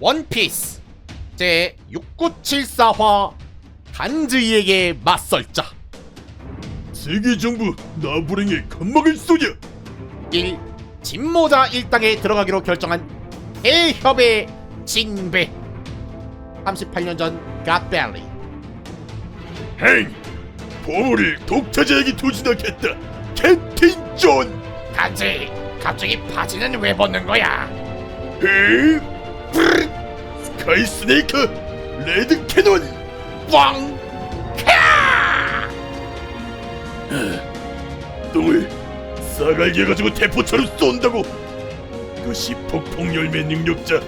원피스. 제 6974화 간즈이에게 맞설자. 세계 정부 나부랭의 간막을 쏘냐? 1. 진모자 일당에 들어가기로 결정한 대협의 징배. 38년 전 갓벨리 행! 보물을 독타자에게 투진하겠다 캡틴 존! 간즈 갑자기 바지는 왜 벗는 거야? 행 브르 스카이 스네이크 레드 캐논 꽝 똥을 싸갈기 해가지고 대포처럼 쏜다고. 그것이 폭풍 열매 능력자.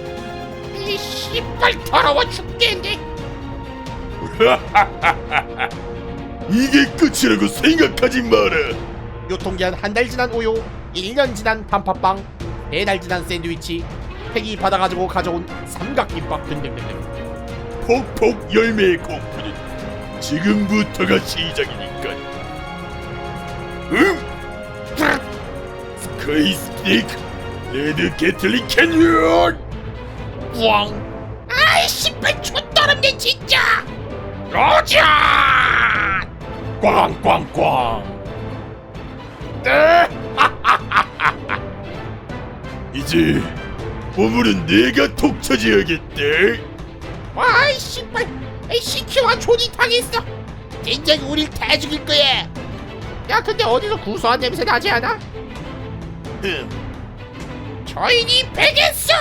이 씨발 더러워 죽겠네. 이게 끝이라고 생각하지 마라. 유통기한 한 달 지난 우유 1년 지난 단팥빵 4달 지난 샌드위치 팩이 받아가지고 가져온 삼각김밥 등등등등. 폭폭 열매의 공부는 지금부터가 시작이니까. 응? 스카이 스네이크 레드 게틀리 캐니언! 꽝 아이 씨발 촌더럽네 진짜! 로자! 꽝꽝꽝! 이제 보물은 내가 독차지하겠대. 와이 씨발. 이 시키와 존이 당했어. 진작 우릴 다 죽일 거야. 야 근데 어디서 구수한 냄새 나지 않아? 음. 저인이 베겠어.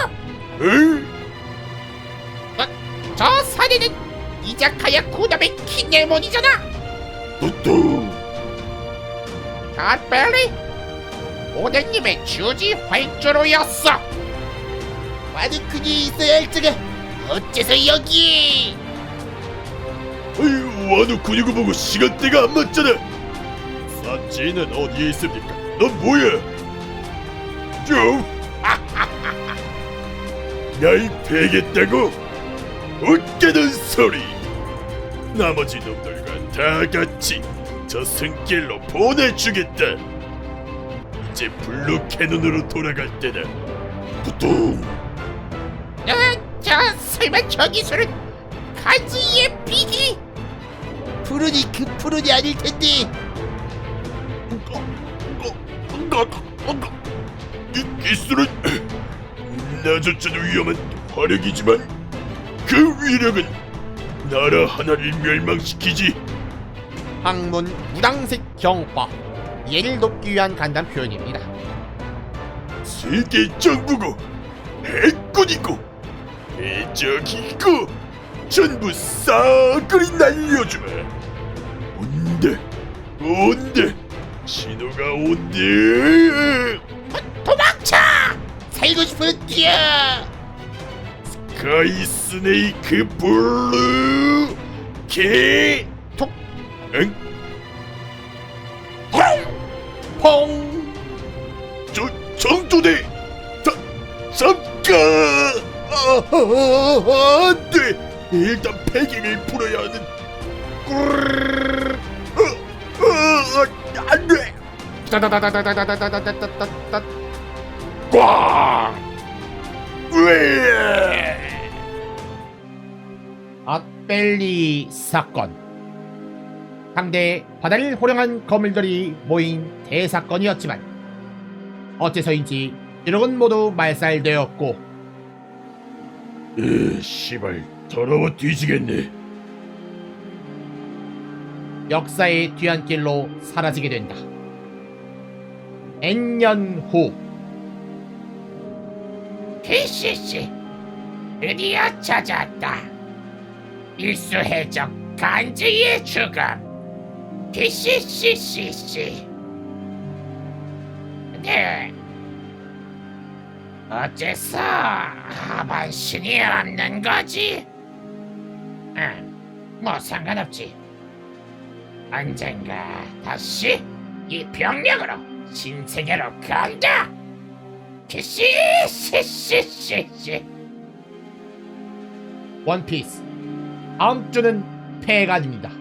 응? 저 사내는 이자카야 쿠담의 키네몬이잖아. 또또 갓벨리. 오뎅님의 주지 활주로였어 와드크니 있어야 할 적에 어째서 여기? 아유 와도 근육을 보고 시간대가 안 맞잖아. 사치는 어디에 있습니까? 넌 뭐야? 좀 날 베겠다고? 웃기는 소리! 나머지 놈들과 다 같이 저 승길로 보내주겠다. 이제 블루 캐논으로 돌아갈 때다. 부둥 어, 저 설마 저 기술은 간지의 비기 푸른이 그 푸른이 아닐 텐데. 이 기술은 나조차도 위험한 화력이지만 그 위력은 나라 하나를 멸망시키지. 학문 무당색 경화. 예를 돕기 위한 간단 표현입니다. 세계 정부고 해군이고 해적이고 전부 싸그리 날려주마 온대 온대 신호가 온대 도망쳐! 살고 싶으면 뛰어 스카이 스네이크 블루! 개! 톡! 응? 퐁저 정도대 아, 안 돼! 일단 패기를 풀어야 하는 꿀 어, 어, 안 돼! 따다다다다다다다다다다다 꽝 왜? 앗벨리 사건. 상대 바다를 호령한 거물들이 모인 대사건이었지만 어째서인지 일억은 모두 말살되었고 으 씨발 더러워 뒤지겠네. 역사의 뒤안길로 사라지게 된다. N년 후. PCC 드디어 찾았다. 일수해적 간지의 죽음 PCCCC 네 어째서 하반신이 없는 거지? 응, 뭐 상관없지. 언젠가 다시 이 병력으로 신세계로 간다. 시시시시시. 원피스 다음 주는 폐간입니다.